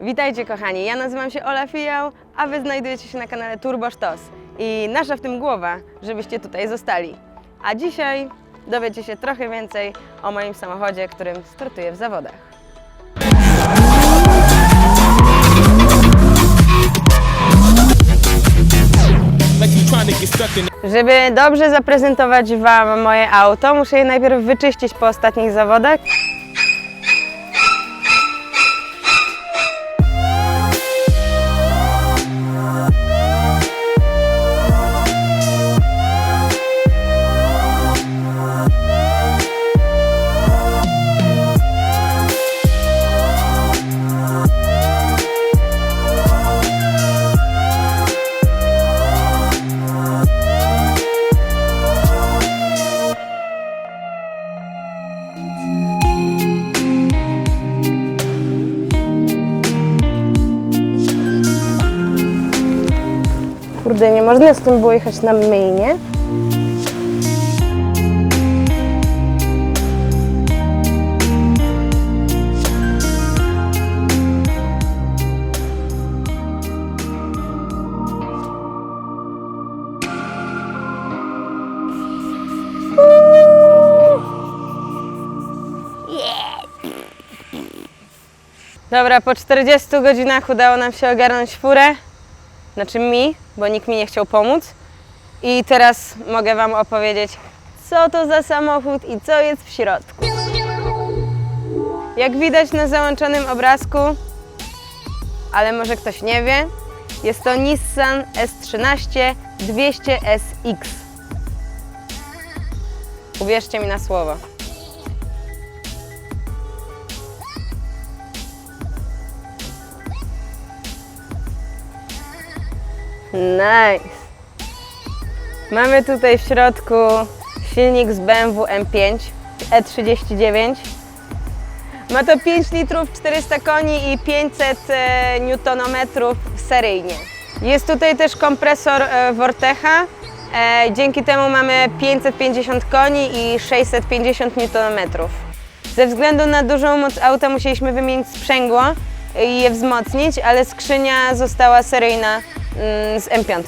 Witajcie kochani, ja nazywam się Ola Fijał, a Wy znajdujecie się na kanale Turbo Sztos. I nasza w tym głowa, żebyście tutaj zostali. A dzisiaj dowiecie się trochę więcej o moim samochodzie, którym startuję w zawodach. Żeby dobrze zaprezentować Wam moje auto, muszę je najpierw wyczyścić po ostatnich zawodach. Nie można z tym było jechać na myjnie. Dobra, po 40 godzinach udało nam się ogarnąć furę. Znaczy mi, bo nikt mi nie chciał pomóc. I teraz mogę Wam opowiedzieć, co to za samochód i co jest w środku. Jak widać na załączonym obrazku, ale może ktoś nie wie, jest to Nissan S13 200SX. Uwierzcie mi na słowo. Nice. Mamy tutaj w środku silnik z BMW M5 E39. Ma to 5 litrów 400 koni i 500 e, newtonometrów seryjnie. Jest tutaj też kompresor e, Vortecha. E, dzięki temu mamy 550 koni i 650 newtonometrów. Ze względu na dużą moc auta musieliśmy wymienić sprzęgło i je wzmocnić, ale skrzynia została seryjna z M5.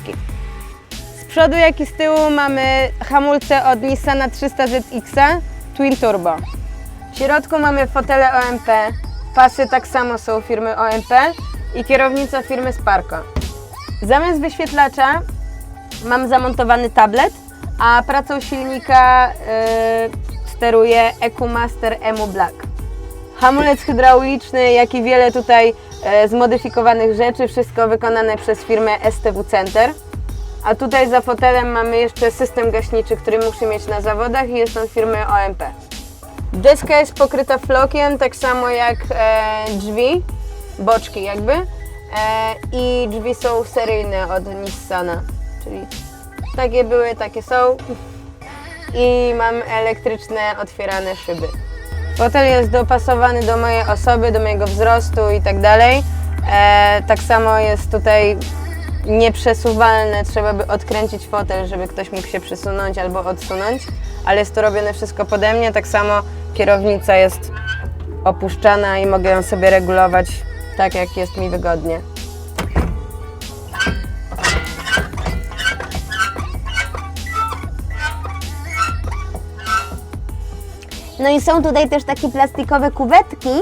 Z przodu jak i z tyłu mamy hamulce od Nissana 300ZX Twin Turbo. W środku mamy fotele OMP, pasy tak samo są firmy OMP i kierownica firmy Sparco. Zamiast wyświetlacza mam zamontowany tablet, a pracą silnika yy, steruje EcoMaster Emu Black. Hamulec hydrauliczny, jak i wiele tutaj zmodyfikowanych rzeczy, wszystko wykonane przez firmę STW Center. A tutaj za fotelem mamy jeszcze system gaśniczy, który muszę mieć na zawodach i jest on firmy OMP. Deska jest pokryta flokiem, tak samo jak e, drzwi, boczki jakby. E, I drzwi są seryjne od Nissana, czyli takie były, takie są. I mam elektryczne otwierane szyby. Fotel jest dopasowany do mojej osoby, do mojego wzrostu i tak dalej. E, tak samo jest tutaj nieprzesuwalne, trzeba by odkręcić fotel, żeby ktoś mógł się przesunąć albo odsunąć, ale jest to robione wszystko pode mnie. Tak samo kierownica jest opuszczana i mogę ją sobie regulować tak, jak jest mi wygodnie. No i są tutaj też takie plastikowe kuwetki,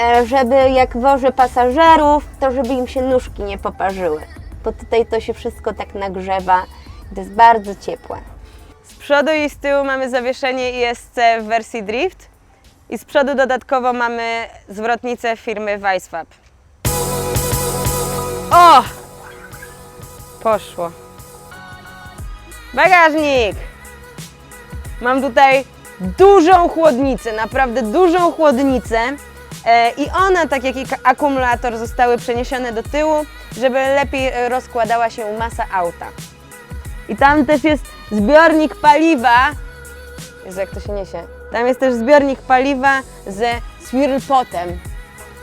e, żeby jak wożę pasażerów, to żeby im się nóżki nie poparzyły. Bo tutaj to się wszystko tak nagrzewa. To jest bardzo ciepłe. Z przodu i z tyłu mamy zawieszenie ISC w wersji Drift i z przodu dodatkowo mamy zwrotnicę firmy Weisswap. O! Poszło. Bagażnik! Mam tutaj dużą chłodnicę, naprawdę dużą chłodnicę. E, I ona, tak jak i akumulator, zostały przeniesione do tyłu, żeby lepiej rozkładała się masa auta. I tam też jest zbiornik paliwa. Jezu, jak to się niesie. Tam jest też zbiornik paliwa ze swirlpotem.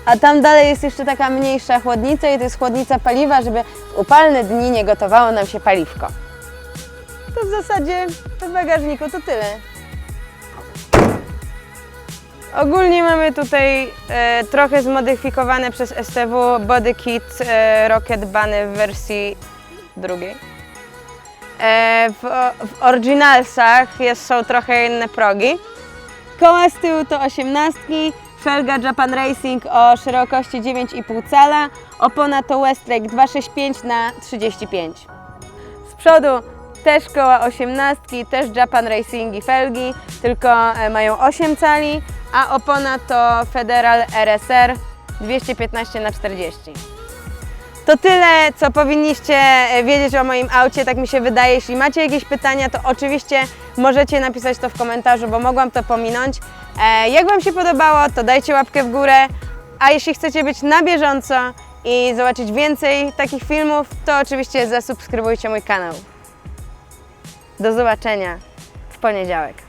A tam dalej jest jeszcze taka mniejsza chłodnica i to jest chłodnica paliwa, żeby w upalne dni nie gotowało nam się paliwko. To w zasadzie w bagażniku to tyle. Ogólnie mamy tutaj e, trochę zmodyfikowane przez STW body kit e, Rocket Bunny w wersji drugiej. E, w, w oryginalsach jest, są trochę inne progi. Koła z tyłu to 18, felga Japan Racing o szerokości 9,5 cala, opona to Westlake 265 na 35. Z przodu też koła 18, też Japan Racing i felgi, tylko e, mają 8 cali, a opona to Federal RSR 215 na 40. To tyle, co powinniście e, wiedzieć o moim aucie, tak mi się wydaje. Jeśli macie jakieś pytania, to oczywiście możecie napisać to w komentarzu, bo mogłam to pominąć. E, Jak Wam się podobało, to dajcie łapkę w górę. A jeśli chcecie być na bieżąco i zobaczyć więcej takich filmów, to oczywiście zasubskrybujcie mój kanał. Do zobaczenia w poniedziałek.